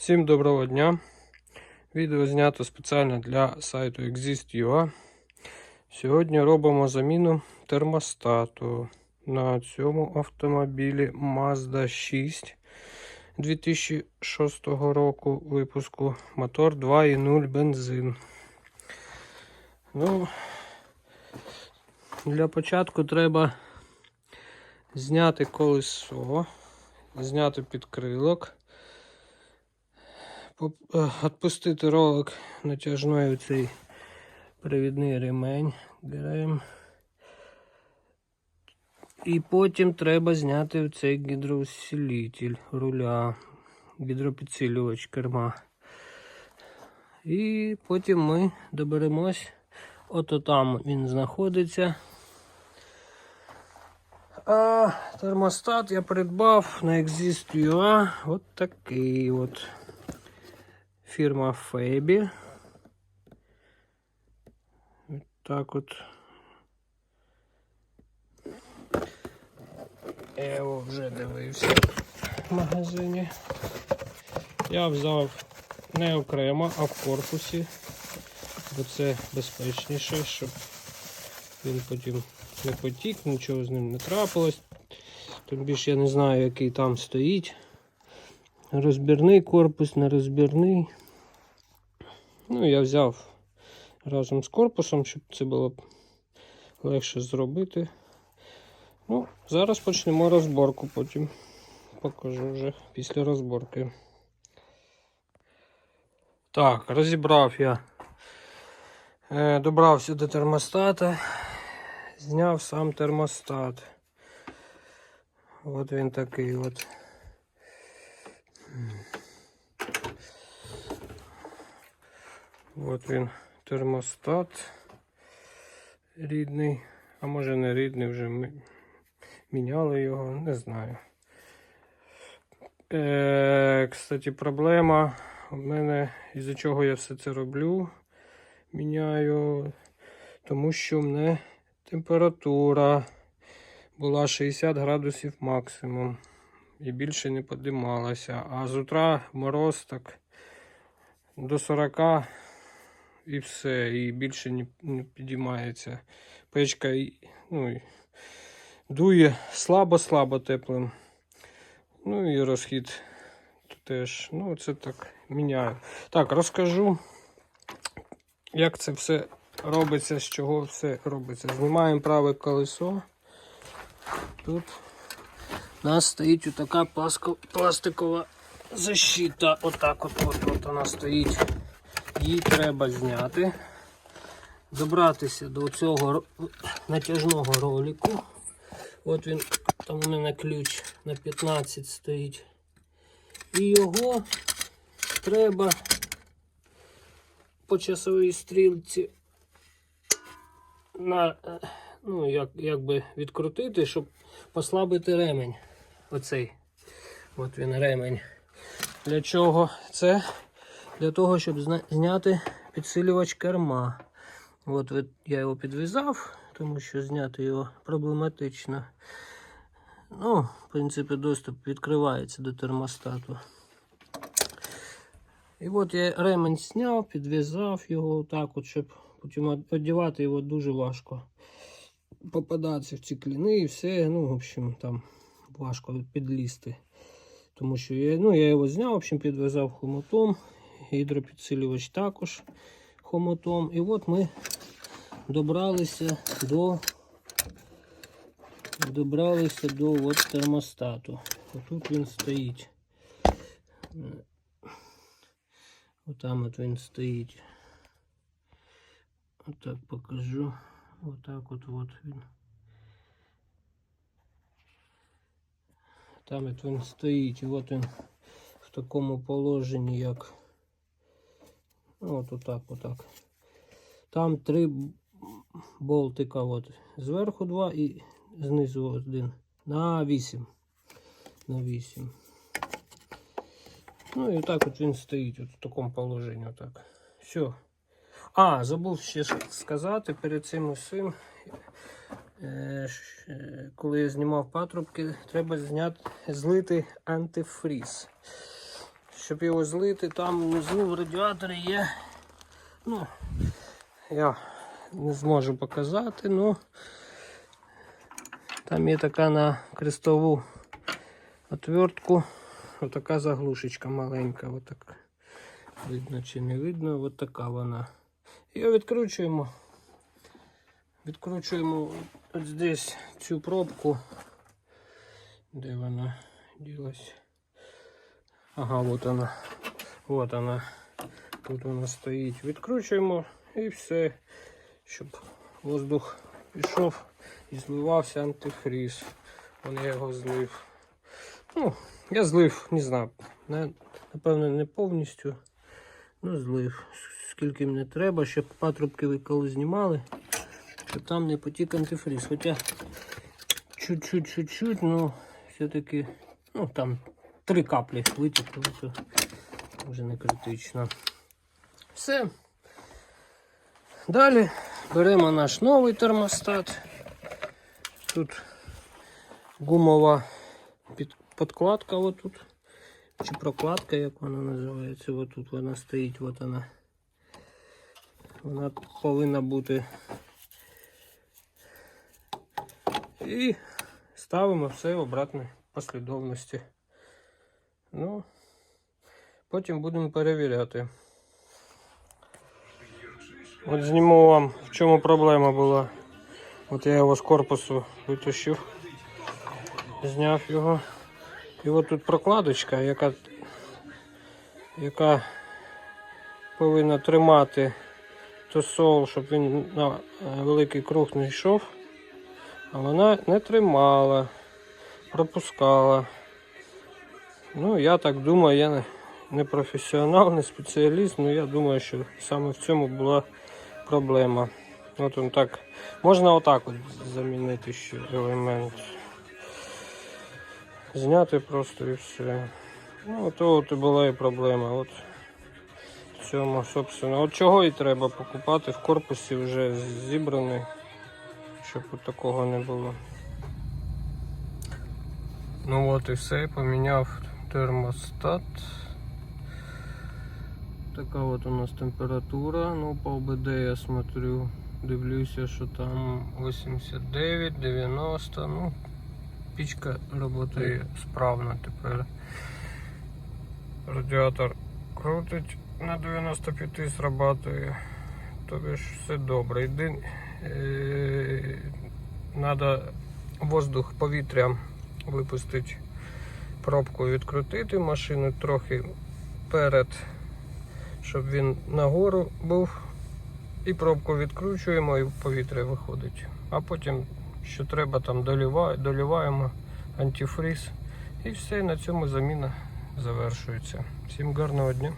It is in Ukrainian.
Всім доброго дня. Відео знято спеціально для сайту Exist.ua. Сьогодні робимо заміну термостату на цьому автомобілі Mazda 6 2006 року випуску. Мотор 2.0 бензин. Ну, для початку треба зняти колесо, зняти підкрилок. Е, ролик натяжної цей привідний ремень. Беремо. І потім треба зняти цей гідроусилитель руля, гідропідсилювач керма. І потім ми доберемось. Ото там він знаходиться. А термостат я придбав на Exist.ua. От такий от. Фірма Фебі. Так от. Я його вже дивився в магазині. Я взяв не окремо, а в корпусі, бо це безпечніше, щоб він потім не потік, нічого з ним не трапилось. Тим більше я не знаю, який там стоїть. Розбірний корпус, нерозбірний. Ну, я взяв разом з корпусом, щоб це було легше зробити. Ну, зараз почнемо розборку, потім покажу вже після розборки. Так, розібрав я. Е, добрався до термостата, зняв сам термостат. От він такий от. От він термостат рідний, а може не рідний, вже ми міняли його, не знаю. Е, кстати, проблема у мене, із-за чого я все це роблю, міняю, тому що в мене температура була 60 градусів максимум і більше не підіймалася. А з утра мороз так до 40 і все, і більше не, підіймається. Печка ну, дує слабо-слабо теплим. Ну і розхід теж. Ну, це так міняю. Так, розкажу, як це все робиться, з чого все робиться. Знімаємо праве колесо. Тут у нас стоїть отака пластикова защита. Отак от, от, от вона стоїть. Її треба зняти. Добратися до цього натяжного ролику. От він, там у мене ключ на 15 стоїть. І його треба по часовій стрілці на, е, ну, як, якби відкрутити, щоб послабити ремень. Оцей. От він ремень. Для чого це? Для того, щоб зняти підсилювач керма. От я його підв'язав, тому що зняти його проблематично. Ну, в принципі, доступ відкривається до термостату. І от я ремень зняв, підв'язав його так, от, щоб потім одягати його дуже важко. Попадатися в ці кліни і все. Ну, в общем, там важко підлізти. Тому що я, ну, я його зняв, в общем, підв'язав хомутом. Гідропідсилювач також хомутом. І от ми добралися до добралися до от термостату. Отут він стоїть. Отам от він стоїть. Отак покажу. Отак от от він. Там от він стоїть. І от він в такому положенні, як. От отак, отак. Там три болтика. От. Зверху два і знизу один. На 8. На 8. Ну і так от він стоїть от в такому положенні. Отак. Все. А, забув ще сказати перед цим усім. е, е, Коли я знімав патрубки, треба зняти, злити антифріз. Щоб його злити, там внизу в радіаторі є. Ну, я не зможу показати, ну там є така на крестову отвертку, отака заглушечка маленька, отак. Видно чи не видно, от така вона. Її відкручуємо. Відкручуємо от здесь цю пробку. Де вона ділась? Ага, вот вона. Вот вона. Тут вона стоїть. Відкручуємо і все, щоб воздух пішов і зливався антифріз. Вон я його злив. Ну, я злив, не знаю. Напевно, не повністю. Ну, злив. Скільки мені треба, щоб патрубки ви коли знімали, щоб там не потік антифріз. Хоча чуть-чуть, чуть-чуть, ну все-таки, ну там три каплі витекло, то вже не критично. Все. Далі беремо наш новий термостат. Тут гумова подкладка отут. Чи прокладка, як вона називається, отут вона стоїть, от вона. Вона повинна бути. І ставимо все в обратній послідовності. Ну, потім будемо перевіряти. От зніму вам, в чому проблема була. От я його з корпусу витащив, зняв його. І от тут прокладочка, яка, яка повинна тримати тосол, щоб він на е, великий круг не йшов. А вона не тримала, пропускала. Ну, я так думаю, я не, професіонал, не спеціаліст, але я думаю, що саме в цьому була проблема. От он так. Можна отак от замінити ще елемент. Зняти просто і все. Ну, от, от і була і проблема. От в цьому, собственно. От чого і треба покупати в корпусі вже зібраний, щоб от такого не було. Ну от і все, поміняв термостат. Така от у нас температура. Ну, по ОБД я смотрю, дивлюся, що там 89, 90. Ну, пічка працює справно тепер. Радіатор крутить на 95 срабатує. Тобі ж все добре. Е, Надо воздух, повітря випустити, пробку відкрутити машину трохи перед, щоб він нагору був. І пробку відкручуємо і повітря виходить. А потім, що треба, там доліва- доліваємо антифриз. І все, на цьому заміна завершується. Всім гарного дня.